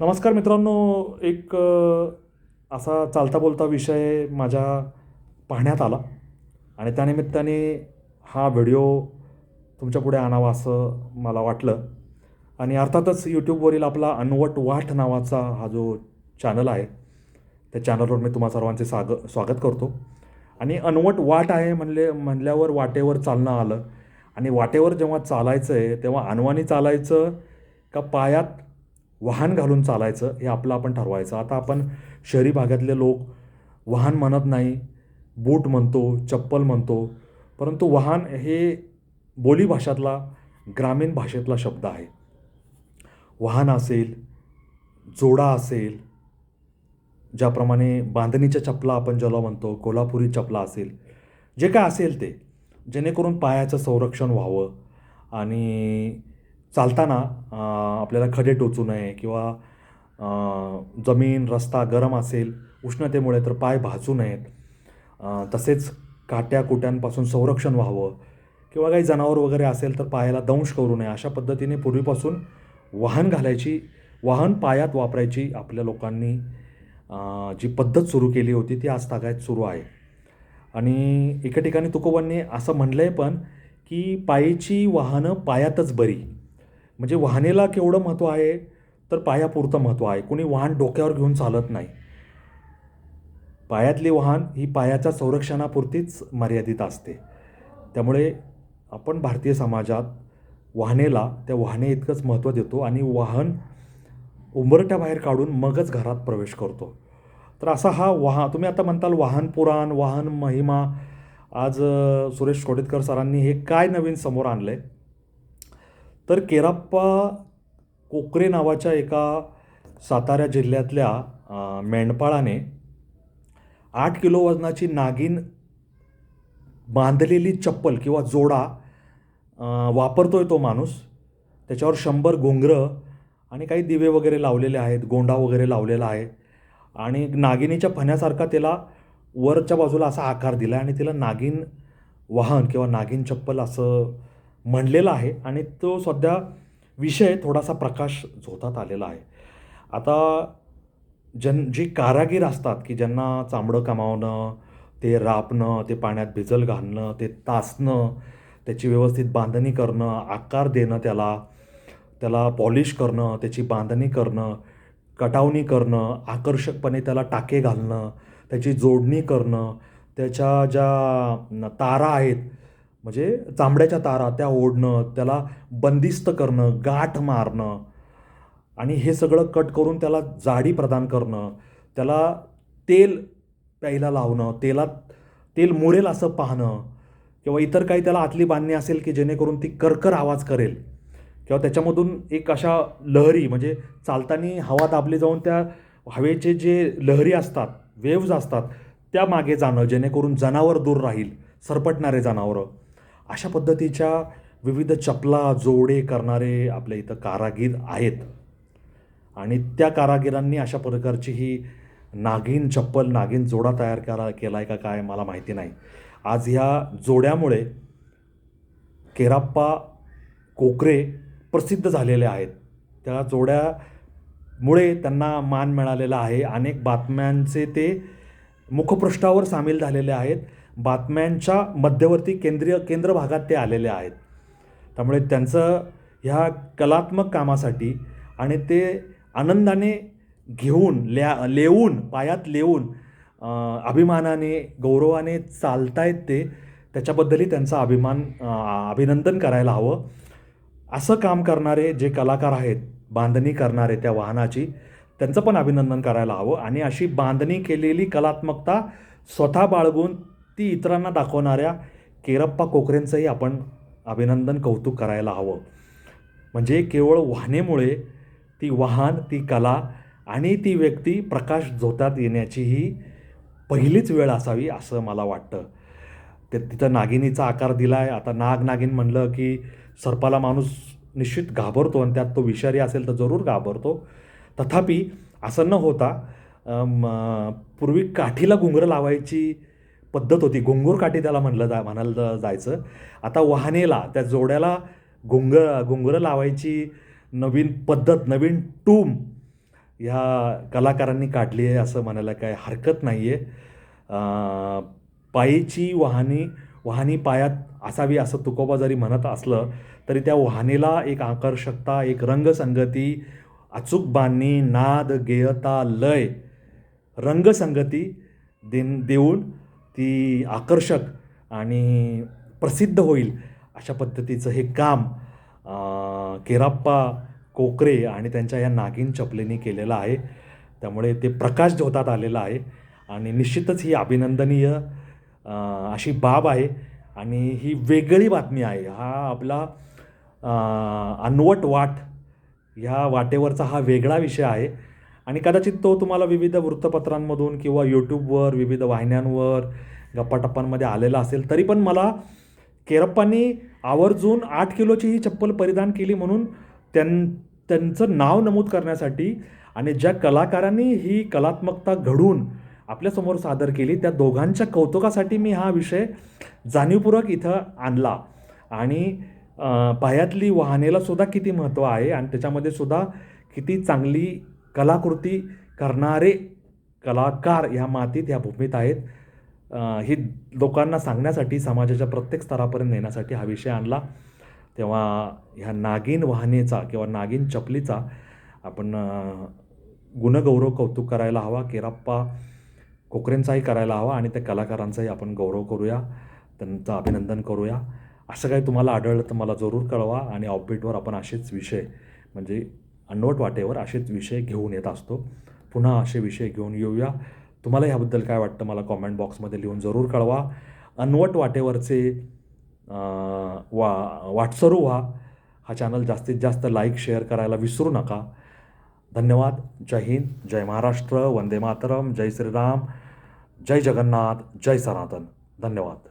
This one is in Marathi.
नमस्कार मित्रांनो एक असा चालता बोलता विषय माझ्या पाहण्यात आला आणि त्यानिमित्ताने हा व्हिडिओ तुमच्यापुढे आणावा असं मला वाटलं. आणि अर्थातच यूट्यूबवरील आपला अनवट वाट नावाचा हा जो चॅनल आहे त्या चॅनलवर मी तुम्हा सर्वांचे साग स्वागत करतो. आणि अनवट वाट आहे म्हणले म्हणल्यावर वाटेवर चालणं आलं. आणि वाटेवर जेव्हा चालायचं आहे तेव्हा अनवानी चालायचं का पायात वाहन घालून चालायचं हे आपलं आपण ठरवायचं. आता आपण शहरी भागातले लोक वाहन म्हणत नाही बूट म्हणतो चप्पल म्हणतो परंतु वाहन हे बोलीभाषातला ग्रामीण भाषेतला शब्द आहे. वाहन असेल जोडा असेल ज्याप्रमाणे बांधणीच्या चपला आपण ज्याला म्हणतो कोल्हापुरी चपला असेल जे काय असेल ते जेणेकरून पायाचं संरक्षण व्हावं आणि चालताना आपल्याला खडे टोचू नये किंवा जमीन रस्ता गरम असेल उष्णतेमुळे तर पाय भाजू नयेत. तसेच काट्या कुट्यांपासून संरक्षण व्हावं किंवा काही जनावर वगैरे असेल तर पायाला दंश करू नये अशा पद्धतीने पूर्वीपासून वाहन घालायची वाहन पायात वापरायची आपल्या लोकांनी जी पद्धत सुरू केली होती ती आज तागायत सुरू आहे. आणि एका ठिकाणी तुकोबांनी असं म्हणलं आहे पण की पायीची वाहनं पायातच बरी. म्हणजे वाहनेला केवढं महत्त्व आहे तर पायापुरतं महत्त्व आहे. कोणी वाहन डोक्यावर घेऊन चालत नाही. पायातली वाहन ही पायाच्या संरक्षणापुरतीच मर्यादित असते. त्यामुळे आपण भारतीय समाजात वाहनेला त्या वाहने इतकंच महत्त्व देतो आणि वाहन उंबरट्या बाहेर काढून मगच घरात प्रवेश करतो. तर असा हा वाहन तुम्ही आता म्हणताल वाहन पुराण वाहन महिमा. आज सुरेश कोडेतकर सरांनी हे काय नवीन समोर आणलं आहे तर केराप्पा कोकरे नावाच्या एका सातारा जिल्ह्यातल्या मेंढपाळाने आठ किलो वजनाची नागिन बांधलेली चप्पल किंवा जोडा वापरतो वापरतोय तो माणूस. त्याच्यावर शंभर घोंगरं आणि काही दिवे वगैरे लावलेले आहेत गोंडा वगैरे लावलेला आहे. आणि नागिनीच्या फण्यासारखा त्याला वरच्या बाजूला असा आकार दिला आणि तिला नागिन वाहन किंवा नागिन चप्पल असं म्हणलेला आहे आणि तो सध्या विषय थोडासा प्रकाश झोतात आलेला आहे. आता जन जी कारागीर असतात की ज्यांना चांबडं कमावणं ते रापणं ते पाण्यात भिजल घालणं ते तासणं त्याची व्यवस्थित बांधणी करणं आकार देणं त्याला त्याला पॉलिश करणं त्याची बांधणी करणं कटावणी करणं आकर्षकपणे त्याला टाके घालणं त्याची जोडणी करणं त्याच्या ज्या तारा आहेत म्हणजे चांबड्याच्या तारा त्या ओढणं त्याला बंदिस्त करणं गाठ मारणं आणि हे सगळं कट करून त्याला जाडी प्रदान करणं त्याला तेल प्यायला लावणं तेलात तेल मुरेल असं पाहणं किंवा इतर काही त्याला आतली बांधणी असेल की जेणेकरून ती करकर आवाज करेल किंवा त्याच्यामधून एक अशा लहरी म्हणजे चालताना हवा दाबली जाऊन त्या हवेचे जे लहरी असतात वेव्ज असतात त्या मागे जाणं जेणेकरून जनावर दूर राहील सरपटणारे जनावरं. अशा पद्धतीच्या विविध चपला जोडे करणारे आपल्या इथं कारागीर आहेत. आणि त्या कारागिरांनी अशा प्रकारची ही नागिन चप्पल नागिन जोडा तयार करा केला आहे का काय मला माहिती नाही. आज ह्या जोड्यामुळे केराप्पा कोकरे प्रसिद्ध झालेले आहेत. त्या जोड्यामुळे त्यांना मान मिळालेला आहे. अनेक बातम्यांचे ते मुखपृष्ठावर सामील झालेले आहेत. बातम्यांच्या मध्यवर्ती केंद्रीय केंद्र भागात ते आलेले आहेत. त्यामुळे त्यांचं ह्या कलात्मक कामासाठी आणि ते आनंदाने घेऊन ल्या लेवून पायात लेवून अभिमानाने गौरवाने चालतायत ते त्याच्याबद्दलही त्यांचा अभिमान अभिनंदन करायला हवं. असं काम करणारे जे कलाकार आहेत बांधणी करणारे त्या वाहनाची त्यांचं पण अभिनंदन करायला हवं. आणि अशी बांधणी केलेली कलात्मकता स्वतः बाळगून ती इतरांना दाखवणाऱ्या केरप्पा कोकरेंचंही आपण अभिनंदन कौतुक करायला हवं. म्हणजे केवळ वाहनेमुळे ती वाहन ती कला आणि ती व्यक्ती प्रकाश झोतात येण्याची ही पहिलीच वेळ असावी असं मला वाटतं. ते तिथं नागिनीचा आकार दिला आहे आता नाग नागिन म्हणलं की सर्पाला माणूस निश्चित घाबरतो आणि त्यात तो विषारी असेल तर जरूर घाबरतो. तथापि असं न होता पूर्वी काठीला घुंगरं लावायची पद्धत होती. घुंगूर काठी त्याला म्हणलं जा म्हणायला जायचं. आता वाहनेला त्या जोड्याला घुंग घुंगरं लावायची नवीन पद्धत नवीन टूम ह्या कलाकारांनी काढली आहे असं म्हणायला काय हरकत नाही आहे पायीची वाहनी वाहनी पायात असावी असं तुकोबा जरी म्हणत असलं तरी त्या वाहनेला एक आकर्षकता एक रंगसंगती अचूक बांधणी नाद गेयता लय रंगसंगती देन देऊन ती आकर्षक आणि प्रसिद्ध होईल अशा पद्धतीचं हे काम केराप्पा कोकरे आणि त्यांच्या या नागिन चपलेनी केलेलं आहे. त्यामुळे ते प्रकाश झोतात आलेलं आहे आणि निश्चितच ही अभिनंदनीय अशी बाब आहे आणि ही वेगळी बातमी आहे. हा आपला अनवट वाट ह्या वाटेवरचा हा वेगळा विषय आहे. आणि कदाचित तो तुम्हाला विविध वृत्तपत्रांमधून किंवा यूट्यूबवर विविध वाहिन्यांवर गप्पाटप्पांमध्ये आलेला असेल तरी पण मला केरप्पांनी आवर्जून आठ किलोची ही चप्पल परिधान केली म्हणून त्यां त्यांचं नाव नमूद करण्यासाठी आणि ज्या कलाकारांनी ही कलात्मकता घडून आपल्यासमोर सादर केली त्या दोघांच्या कौतुकासाठी मी हा विषय जाणीवपूर्वक इथं आणला. आणि पायातली वाहनेला सुद्धा किती महत्त्व आहे आणि त्याच्यामध्ये सुद्धा किती चांगली कलाकृती करणारे कलाकार ह्या मातीत ह्या भूमीत आहेत. ही लोकांना सांगण्यासाठी समाजाच्या प्रत्येक स्तरापर्यंत नेण्यासाठी हा विषय आणला. तेव्हा ह्या नागिन वाहनेचा किंवा नागिन चपलीचा आपण गुणगौरव कौतुक करायला हवा केराप्पा कोकरेंचाही करायला हवा आणि त्या कलाकारांचाही आपण गौरव करूया त्यांचं अभिनंदन करूया. असं काही तुम्हाला आढळलं तर मला जरूर कळवा आणि ऑपबीटवर आपण असेच विषय म्हणजे अनवट वाटेवर असेच विषय घेऊन येत असतो. पुन्हा असे विषय घेऊन येऊया. तुम्हाला ह्याबद्दल काय वाटतं मला कॉमेंट बॉक्समध्ये लिहून जरूर कळवा. अनवट वाटेवरचे वा वाटसरू व्हा. हा चॅनल जास्तीत जास्त लाईक शेअर करायला विसरू नका. धन्यवाद. जय हिंद. जय महाराष्ट्र. वंदे मातरम. जय श्रीराम. जय जगन्नाथ. जय सनातन. धन्यवाद.